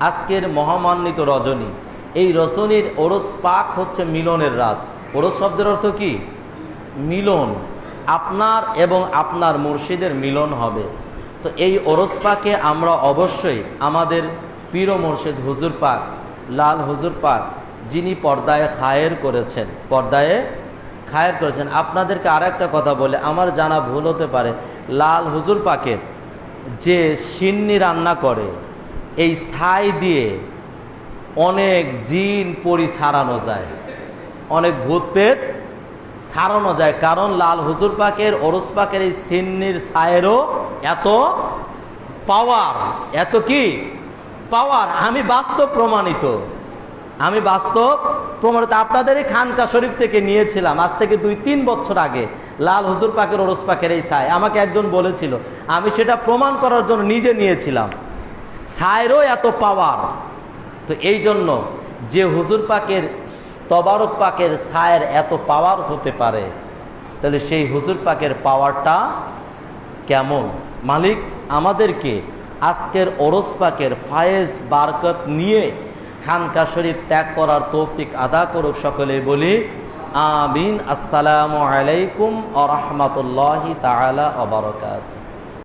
আজকের মহামান্বিত রজনী। এই রজনীর ওরস পাক হচ্ছে মিলনের রাত। ওরস শব্দের অর্থ কি? মিলন। আপনার এবং আপনার মুর্শিদের মিলন হবে। তো এই ওরস পাকে আমরা অবশ্যই আমাদের পীর মুর্শিদ হুজুর পাক, লাল হুজুর পাক, যিনি পর্দায় খায়ের করেছেন, পর্দায় খায়ের করেছেন। আপনাদেরকে আর একটা কথা বলে, আমার জানা ভুল হতে পারে। লাল হুজুর পাকের যে সিন্নি রান্না করে এই ছাই দিয়ে অনেক জিন পরি ছাড়ানো যায়। অনেক ভূত পেট ছাড়ানো যায়। কারণ লাল হুজুর পাকের, ওরস পাকের এই সিন্নির ছায়েরও এত পাওয়ার এত কি? পাওয়ার আমি বাস্তব প্রমাণিত। আমি বাস্তব প্রমাণিত। আপনাদের এই খানকা শরীফ থেকে নিয়েছিলাম আজ থেকে দুই তিন বছর আগে, লাল হুজুর পাকের, ওরস পাকের এই ছায় আমাকে একজন বলেছিল, আমি সেটা প্রমাণ করার জন্য নিজে নিয়েছিলাম। ছায়েরও এত পাওয়ার। তো এই জন্য যে হুজুর পাকের, তবারক পাকের ছায়ের এত পাওয়ার হতে পারে, তাহলে সেই হুজুর পাকের পাওয়ারটা কেমন? মালিক, আমাদেরকে আজকের ওরস পাকের ফায়েজ বারকত নিয়ে খানকা শরীফ ত্যাগ করার তৌফিক আদা করুক সকলে বলি, আমিন। আসসালামু আলাইকুম আ রহমতুল্লাহি তালা অবরকাত